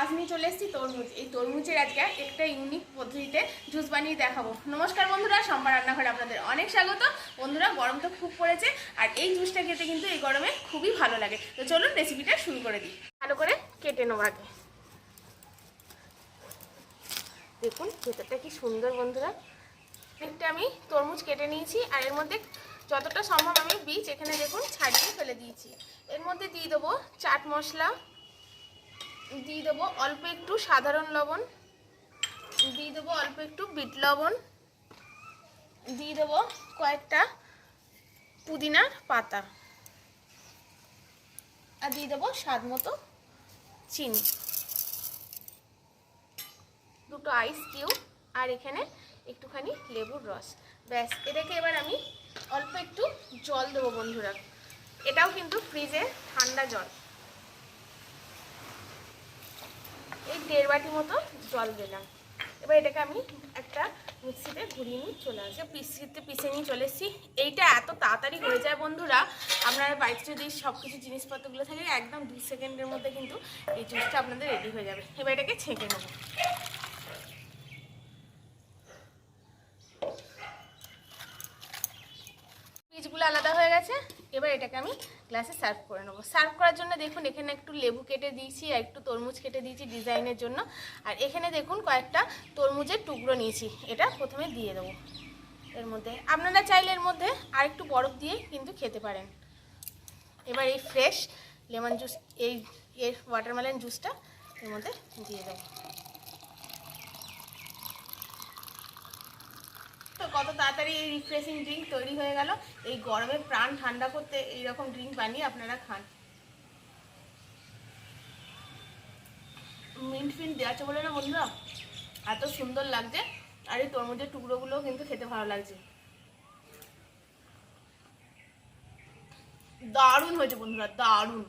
আজ নিয়ে চলে এসেছি তরমুজ। এই তরমুজের আজকে একটা ইউনিক পদ্ধতিতে জুস বানিয়ে দেখাবো। নমস্কার বন্ধুরা সম্বার রান্নাঘরে আপনাদের অনেক স্বাগত। বন্ধুরা, গরম তো খুব পড়েছে, আর এই জুসটা খেতে কিন্তু এই গরমে খুবই ভালো লাগে। তো চলুন রেসিপিটা শুরু করে দিই। ভালো করে কেটে নেব আগে। দেখুন, ভেতরটা কি সুন্দর বন্ধুরা। একটা আমি তরমুজ কেটে নিয়েছি, আর এর মধ্যে যতটা সম্ভব আমি বীজ এখানে দেখুন, ছাড়িয়ে ফেলে দিয়েছি। এর মধ্যে দিয়ে দেবো চাট মশলা দিয়ে দেবো অল্প একটু সাধারণ লবণ। দিয়ে দেবো অল্প একটু বিট লবণ। দিয়ে দেবো কয়েকটা পুদিনার পাতা। আর দিয়ে দেবো স্বাদ মতো চিনি। দুটো আইস কিউব আর এখানে একটুখানি লেবুর রস। ব্যাস, এটাকে এবার আমি অল্প একটু জল দেবো বন্ধুরা। এটাও কিন্তু ফ্রিজে ঠান্ডা জল। এই দেড় বাটি মতো জল দিলাম। এবার এটাকে আমি একটা মিক্সিতে ঘুরিয়ে নিয়ে চলে আসি পিসিতে পিসে নিয়ে চলে এসেছি। এইটা এত তাড়াতাড়ি হয়ে যায় বন্ধুরা আপনার বাড়িতে যদি সব কিছু জিনিসপত্রগুলো থাকে, একদম দু সেকেন্ডের মধ্যে কিন্তু এই জুসটা আপনাদের রেডি হয়ে যাবে। এবার এটাকে ছেঁকে নেব। বীজগুলো আলাদা হয়ে গেছে। এবার এটাকে আমি গ্লাসে সার্ভ করে নেব। সার্ভ করার জন্য দেখুন, এখানে একটু লেবু কেটে দিয়েছি আর একটু তরমুজ কেটে দিয়েছি ডিজাইনের জন্য। আর এখানে দেখুন, কয়েকটা তরমুজের টুকরো নিয়েছি। এটা প্রথমে দিয়ে দেবো এর মধ্যে। আপনারা চাইলে এর মধ্যে আর একটু বরফ দিয়ে কিন্তু খেতে পারেন। এবার এই ফ্রেশ লেমন জুস এই এর ওয়াটারমেলন জুসটা এর মধ্যে দিয়ে দেবো। কত তাড়াতাড়ি এই রিফ্রেশিং ড্রিঙ্ক তৈরি হয়ে গেল। এই গরমে প্রাণ ঠান্ডা করতে এই রকম ড্রিঙ্ক বানিয়ে আপনারা খান। মিন্ট ফিন্ট দেওয়া আছে বলে না বন্ধুরা? এত সুন্দর লাগছে। আর এই তরমুজের টুকরোগুলোও কিন্তু খেতে ভালো লাগছে। দারুণ হয়েছে বন্ধুরা, দারুণ।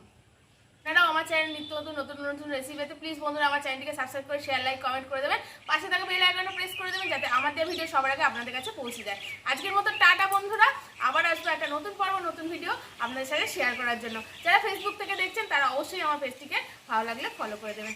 আপনারাও আমার চ্যানেল নিত্য নতুন নতুন নতুন রেসিপিতে পেতে প্লিজ বন্ধুরা আমার চ্যানেলটিকে সাবস্ক্রাইব করে শেয়ার লাইক কমেন্ট করে দেবেন। পাশে থাকা বেল আইকনটা প্রেস করে দেবেন যাতে আমার দেওয়া ভিডিও সবার আগে আপনাদের কাছে পৌঁছে যায়। আজকের মতো টাটা বন্ধুরা, আবার আসব একটা নতুন পর্ব, নতুন ভিডিও আপনাদের সাথে শেয়ার করার জন্য। যারা ফেসবুক থেকে দেখছেন, তারা অবশ্যই আমার পেজটিকে ভালো লাগলে ফলো করে দেবেন।